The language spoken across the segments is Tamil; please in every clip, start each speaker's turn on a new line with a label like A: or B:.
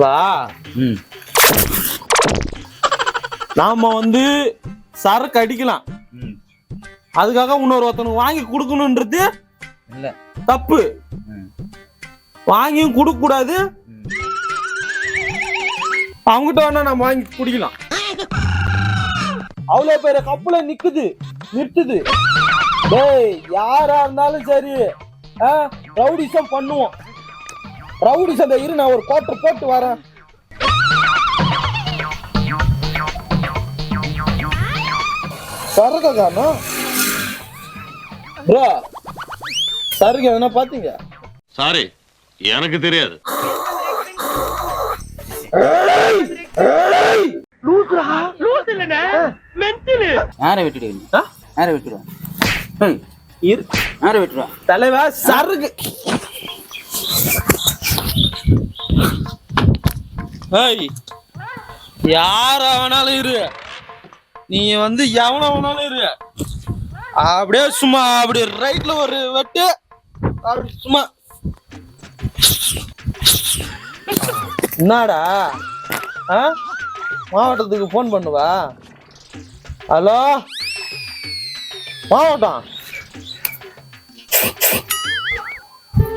A: வா நாம வந்து சரக்கு அடிக்கலாம். அதுக்காக இன்னொரு ஒருத்தனுக்கு வாங்கி கொடுக்கணுன்றது
B: இல்லை.
A: தப்பு. வாங்கியும் கொடுக்க கூடாது அவங்ககிட்ட வேணா நம்ம வாங்கி குடிக்கலாம். அவ்வளோ பெரிய கப்புல நிக்குது நிறுத்துது. டேய் யாரா இருந்தாலும் சரி ரவுடிசம் பண்ணுவோம். ரவுடிசம் இரு நான் ஒரு கோட்டர் போட்டு வரேன். ப்ரோ எதனா பாத்தீங்க?
C: சாரி எனக்கு தெரியாது.
B: யாரை வெட்டிடுவீங்க?
A: ஆ?
B: யாரை வெட்டிடுவா ஏய்
A: இரு.
B: யாரை வெட்டிடுவா
A: தலைவா சருகு ஏய் யார வேணாலும் இரு. நீ வந்து எவன வேணாலும் இரு. அப்படியே சும்மா அப்படி ரைட்ல ஒரு வெட்டு அப்படி சும்மா. என்னடா? ஆ? மாவட்டத்துக்கு ஃபோன் பண்ணுவா? ஹலோ மாவட்டம்?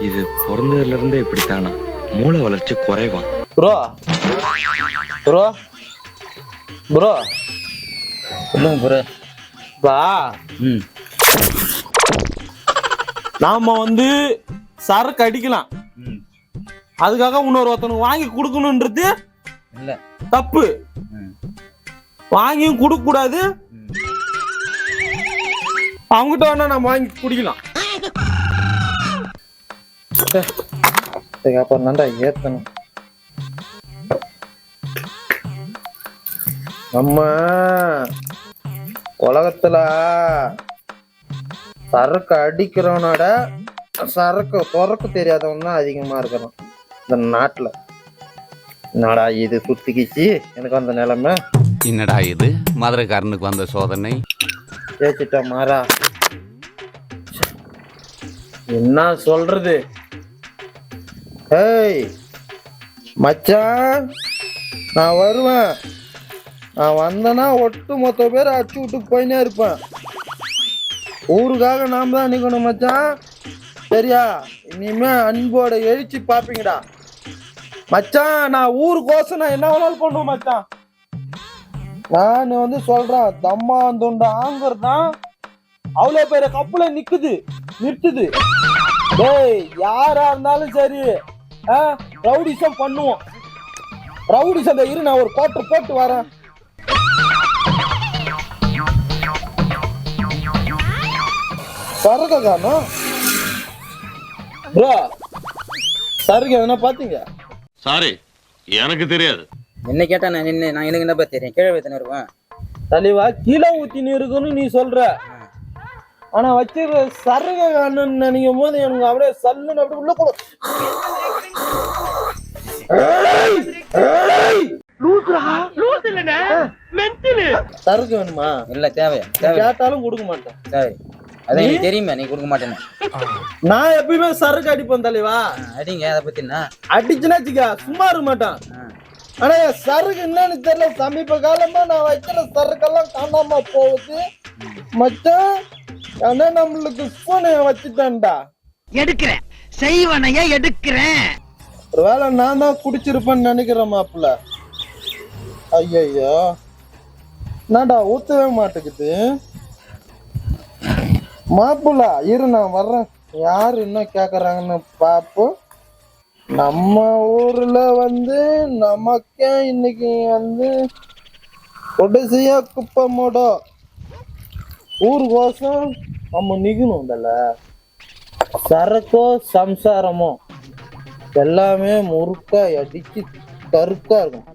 D: இது பிறந்ததுல இருந்தே இப்படித்தானா? மூளை வளர்ச்சி குறைவான்
A: ப்ரோ ப்ரோ ப்ரோ
B: சொல்லுங்க ப்ரோ
A: வா
B: ம்.
A: நாம வந்து சரக்கு அடிக்கலாம். அதுக்காக இன்னொரு ஒருத்தனுக்கு வாங்கி கொடுக்கணுன்றது
B: இல்லை.
A: தப்பு. வாங்கியும் கொடுக்க கூடாது அவங்ககிட்ட வேணா நம்ம வாங்கி குடிக்கலாம். அப்புறம் தான்டா ஏத்தணும்? நம்ம உலகத்துல சரக்கு அடிக்கிறவனோட சரக்கு துறக்க தெரியாதவன் தான் அதிகமா இருக்கிறான். இந்த நாட்டுல. என்னடா இது சுத்திக்கிச்சு? எனக்கு அந்த நிலைமை?
E: என்னடா இது? மதுரைக்காரனுக்கு வந்த சோதனை?
A: ஜெயிச்சிட்டா மாறா. என்ன சொல்றது? ஏய் மச்சான் நான் வருவேன். நான் வந்தேன்னா ஒட்டு மொத்த பேர் அடிச்சு விட்டு போயினே இருப்பேன். ஊருக்காக நாம் தான் நிற்கணும் மச்சான். சரியா? இனிமே அன்போட எழுச்சி பார்ப்பீங்கடா மச்சான் நான் ஊருக்கோசம் நான் என்ன வேணாலும் பண்ணுவேன் மச்சான். நான் வந்து சொல்றேன் தம்மா துண்ட ஆங்கர் தான் அவ்வளோ பெரிய கப்புல நிக்குது நிறுத்துது. டேய் யாரா இருந்தாலும் சரி ரவுடிசம் பண்ணுவோம். ரவுடிசம் இரு நான் ஒரு கோட்டை போட்டு வரேன். சரக்கு காணும் ப்ரோ சரக்கு எதனா பாத்தீங்க?
C: சாரி எனக்கு தெரியாது.
B: என்ன கேட்டா நான் என்ன நான் எனக்கு என்னப்பா தெரியும்? கீழே வைத்தன இருப்பேன்
A: தலைவா கீழே ஊத்தி இருக்குன்னு நீ சொல்ற. ஆனா வச்சிருக்க சரக காணுன்னு நினைக்கும் போது எனக்கு அப்படியே சல்லுன்னு அப்படியே உள்ள கூட சரக்கு வேணுமா?
B: இல்லை தேவையா? தேவை
A: கேட்டாலும் கொடுக்க மாட்டேன்.
B: தேவை. அதான் எனக்கு தெரியுமே நீ கொடுக்க மாட்டேன்னு.
A: நான் எப்பயுமே சரக்கு அடிப்பேன் தலைவா.
B: அடிங்க அதை பத்தினா.
A: அடிச்சுன்னா வச்சுக்க சும்மா இருக்க மாட்டான். ஆனா என் சரக்கு என்னன்னு தெரியல சமீப காலமா நான் வைக்கிற சரக்கெல்லாம் காணாம போகுது. மச்சான் ஆனா நம்மளுக்கு போனை வச்சுட்டான்டா.
F: எடுக்கிறேன். செய்வனைய எடுக்கிறேன்.
A: ஒருவேளை நான் தான் குடிச்சிருப்பேன்னு நினைக்கிறேன் மாப்பிள்ள. ஐயோ என்னடா ஊத்தவே மாட்டேங்குது. மாப்பிள்ளா இரு நான் வர்றேன். யார் என்ன கேக்குறாங்கன்னு பாப்போம். நம்ம ஊர்ல வந்து நமக்கே இன்னைக்கு வந்து கொடைசியா குப்பை மூடோ ஊர்கோசம் நம்ம நிக்கணும் இல்ல சரக்கோ சம்சாரமோ எல்லாமே முறுக்கா அடிச்சு கருக்கா இருக்கும்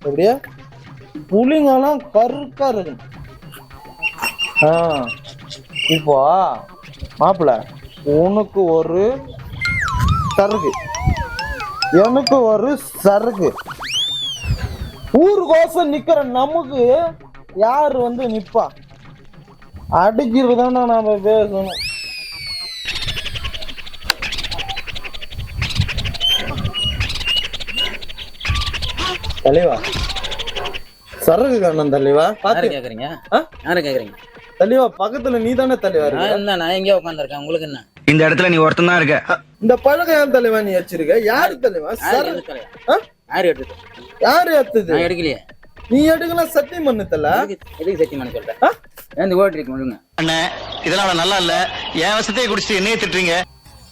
A: எப்படியா? புளிங்கெல்லாம் கருக்கா இருக்கும் ஆ. இப்போ மாப்பிள்ள உனக்கு ஒரு சரக்கு. எனக்கு ஒரு சரக்கு. ஊரு கோசம் நிக்கிற நமக்கு யார் வந்து நிப்பா? அடிக்கிறது தானே நாம பேசணும். தலைவா. சரகு காரணம் தலைவா. பாத்து.
B: கேக்குறீங்க? யாரு கேக்குறீங்க?
A: தலைவா பக்கத்துல நீ தானே தலைவா
B: நான்
A: இருக்க
B: நான் எங்கேயோ உட்காந்துருக்கேன் உங்களுக்கு என்ன?
G: இந்த இடத்துல நீ ஒருத்தன் தான் இருக்க.
A: இந்த பழக்கம் ஏன் தலைவா நீ வச்சிருக்க யாரு தலைவா
B: யாரு
A: சர?
B: யாரு எடுத்தது
A: யாரு ஏத்துது
B: நான் எடுக்கலையே.
A: நீ எடுக்கலாம் சத்தியம் பண்ணு தல.
B: எதுக்கு சத்தியம் பண்ண சொல்றேன் ஏன் ஓட்டு இருக்கு முழுங்க
G: அண்ணே இதெல்லாம் நல்லா இல்ல. என் வசத்தையே குடிச்சிட்டு என்னைய திட்டுறீங்க.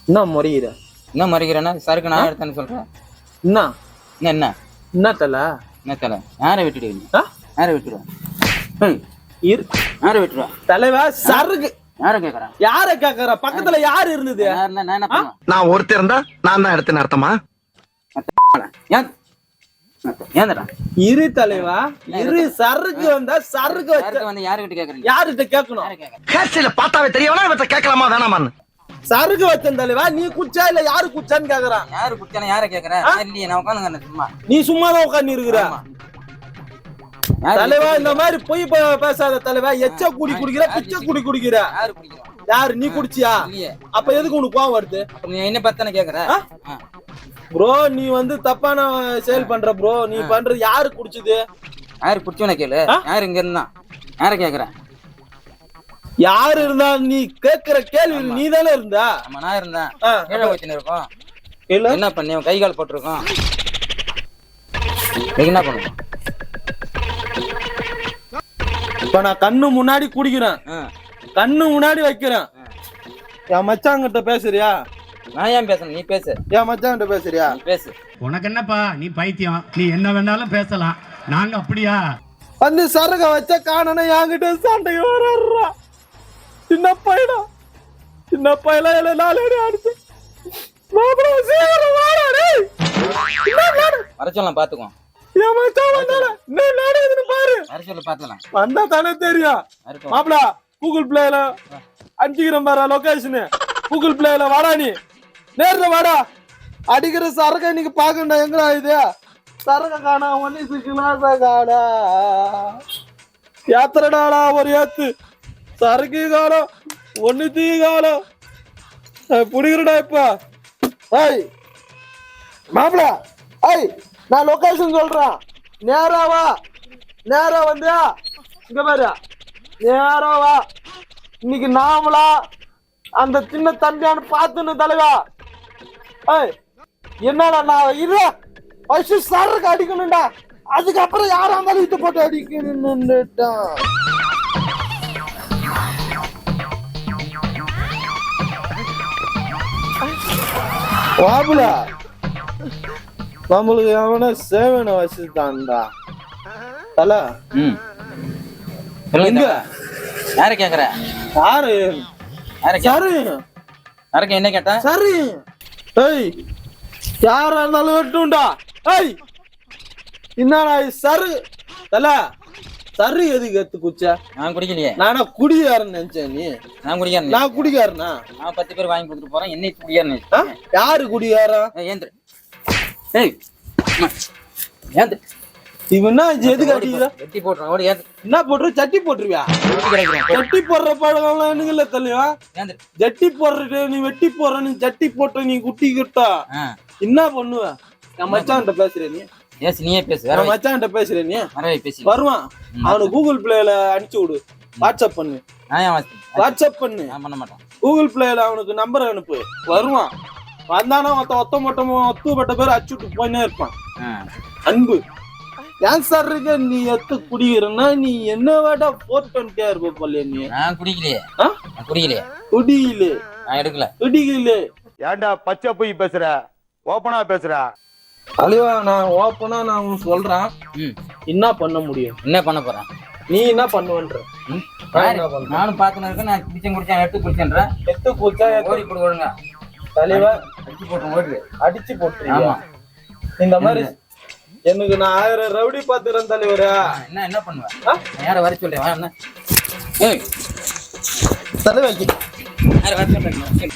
A: என்ன முறையிற?
B: என்ன மறைக்கிறேன்னா சரக்கு நான் எடுத்தேன்னு சொல்றேன்
A: என்ன
B: என்ன என்ன?
A: என்ன தல?
B: என்ன தலை? யாரை விட்டுடுவீங்க?
A: ஆ?
B: யாரை விட்டுடுவேன்
A: இரு.
B: யாரை விட்டுருவா?
A: தலைவா சரகு.
B: யாரை கேக்குறேன்
A: யார கேக்குற? பக்கத்துல யாரு இருந்தது?
B: நான் என்ன பண்ணுவேன்?
G: நான் ஒருத்தர் இருந்தா நான் தான்
B: ஏன்? ஏன்டா?
A: இரு தலைவா இரு சரக்கு வந்தா சரக்கு
B: வந்து யாரு கிட்ட கேக்குறீங்க?
A: யாருகிட்ட கேட்கணும்?
G: கேசில பார்த்தாவே தெரியவனா இவத்த கேட்கலாமா வேணாமான்னு?
A: சரக்கு வச்சேன் தலைவா நீ குச்சா இல்ல யாரு குச்சான்னு கேக்குறான்
B: யாரு குடிச்சானே யாரை கேக்குறேன் இல்லையே நான் உட்காந்துங்க சும்மா.
A: நீ சும்மா தான் உட்காந்து இருக்கிற தலைவா இந்த மாதிரி பொய் பேசாத தலைவா. எச்ச குடி குடிக்கிற பிச்சை குடி குடிக்கிற.
B: யாரு
A: நீ குடிச்சியா? அப்ப எதுக்கு உனக்கு கோவம் வருது?
B: என்ன பத்தானே கேக்குற.
A: ப்ரோ நீ வந்து தப்பான செயல் பண்ற ப்ரோ. நீ பண்றது யாரு குடிச்சது?
B: யாரு குடிச்சவன கேளு. யாரு இங்க இருந்தான் யாரை கேக்குறேன்
A: யாரு இருந்தா நீ கேக்குற கேள்வி நீ தானே இருந்தா?
B: நம்ம நான் இருந்தேன் கீழே இருக்கோம். என்ன பண்ணி கை கால் போட்டிருக்கோம்? என்ன பண்ணுவோம்
A: இப்ப நான் கண்ணு முன்னாடி குடிக்கிறேன்.
B: ஆ.
A: கண்ணு முன்னாடி வைக்கிறேன். என் மச்சாங்கிட்ட பேசுறியா?
B: நான் ஏன் பேசணும்? நீ பேசு.
A: என் மச்சாங்கிட்ட பேசுறியா?
B: நீ பேசு.
H: உனக்கு என்னப்பா? நீ பைத்தியம். நீ என்ன வேணாலும் பேசலாம். நாங்க அப்படியா?
A: வந்து சரக வச்ச காணன என்கிட்ட சண்டைக்கு வர்றா. சின்ன பையனா? சின்ன பையல இல்ல நாலு அடி அடிச்சு மாப்பிள சீக்கிரம் வாடா டேய். என்ன நாடு?
B: வர சொல்லலாம் பாத்துக்குவோம்
A: என் மச்சான் வந்தால என்ன நடக்குதுன்னு
B: சொல்ல பாத்துக்கலாம்.
A: வந்தா தானே தெரியும் மாப்பிள கூகுள் பிளேல அடிக்கிறேன் பாரு லொகேஷன் கூகுள் பிளேல வாடா நீ. நேர்ல வாடா. அடிக்கிற சரக இன்னைக்கு பாக்கண்டா எங்கடா இது? சரக காணா ஒன்னு சிக்கலாச காணா. யாத்திரடாடா ஒரு ஏத்து. சரக்கு காலம் ஒன்னு தீ காலம் புடிக்கிறடா இப்ப. ஏய் மாப்பிள ஏய் நான் லொகேஷன் சொல்றேன். நேரா வா. நேரா வந்தியா? இங்க பாரு. நேரா வா. இன்னைக்கு நாமளா அந்த சின்ன தம்பியான்னு பார்த்துன்னு தலைவா. ஏய் என்னடா நான் இரு ஃபர்ஸ்ட் சரக்கு அடிக்கணும்டா. அதுக்கப்புறம் யாரா இருந்தாலும் இது போட்டு அடிக்கணும்னுட்டான். வாபுல நம்மளுக்கு எவன சேவனை வச்சுட்டான்டா தல?
B: ம். சொல்லுங்க யாரை கேக்குற?
A: யாரு?
B: யாரை
A: சரி.
B: யாருக்கு என்ன கேட்டா?
A: சரி. ஏய் யாரா இருந்தாலும் வெட்டும்டா ஏய் என்னடா சரு? தல சரு எதுக்கு எடுத்து குச்ச
B: நான் குடிக்கலையே.
A: நானா குடிகாரன் நினைச்சேன் நீ.
B: நான் குடிக்கிறேன்
A: நான் குடிகாரனா?
B: நான் பத்து பேர் வாங்கி கொடுத்துட்டு போறேன். என்னை
A: ஆ? யாரு குடிகாரன்?
B: ஏந்திரு. ஏய். ஏந்திரு.
A: இவன் எதுக்கு அடிக்கிற?
B: வெட்டி போட்டுருவேன்
A: என்ன போட்டுரு சட்டி போட்டுருவியா? ஜட்டி போடுற பழகம்லாம் எனக்கு இல்ல தலைவா ஜட்டி போடுறது நீ வெட்டி போடுற நீ ஜட்டி போட்ட நீ குட்டி கிட்டா? என்ன பண்ணுவ? மச்சான்கிட்ட பேசுற நீ.
B: ஏசி நீயே பேசு வேற
A: பேசுற நீ.
B: பேசி
A: வருவான். அவனுக்கு கூகுள் பிளேல அனுப்பிச்சு விடு. வாட்ஸ்அப் பண்ணு.
B: நான்
A: வாட்ஸ்அப் பண்ணு?
B: நான் பண்ண மாட்டேன்.
A: கூகுள் பிளேல அவனுக்கு நம்பர் அனுப்பு. வருவான். வந்தானா ஒத்த ஒத்த மொட்டமோ ஒத்துப்பட்ட பேர் அச்சுட்டு போயினே இருப்பான். அன்பு. ஏன் சார் இருக்க? நீ எத்து குடிக்கிறன்னா நீ என்ன வேடா போர் டுவெண்ட்டியா இருப்ப போல நீ?
B: நான் குடிக்கலையே.
A: ஆ?
B: நான் குடிக்கலையே.
A: குடியிலே
B: நான் எடுக்கல.
A: குடியிலே
I: ஏன்டா பச்சை போய் பேசுற? ஓப்பனா பேசுற?
A: அழிவா நான் ஓப்பனா நான் உனக்கு சொல்றேன்.
B: ம்.
A: என்ன பண்ண முடியும்?
B: என்ன பண்ண போறேன்?
A: நீ என்ன பண்ணுவன்ற?
B: நானும் இருக்கேன் நான் குடிச்சேன் குடிச்சேன் எடுத்து குடிச்சேன்றேன்
A: எத்து குச்சா
B: ஓடி போடு ஒழுங்க
A: தலைவா
B: அடிச்சு போட்டு ஓடுது
A: அடிச்சு போட்டுருவியா?
B: ஆமா.
A: இந்த மாதிரி எனக்கு நான் ஆயிரம் ரவுடி பாத்துறேன் தலைவரா.
B: என்ன என்ன பண்ணுவேன் யாரை வர சொல்றேன்? வா என்ன? ஏய்.
A: தலைவாக்கி
B: யாரை வர சொல்றேன்?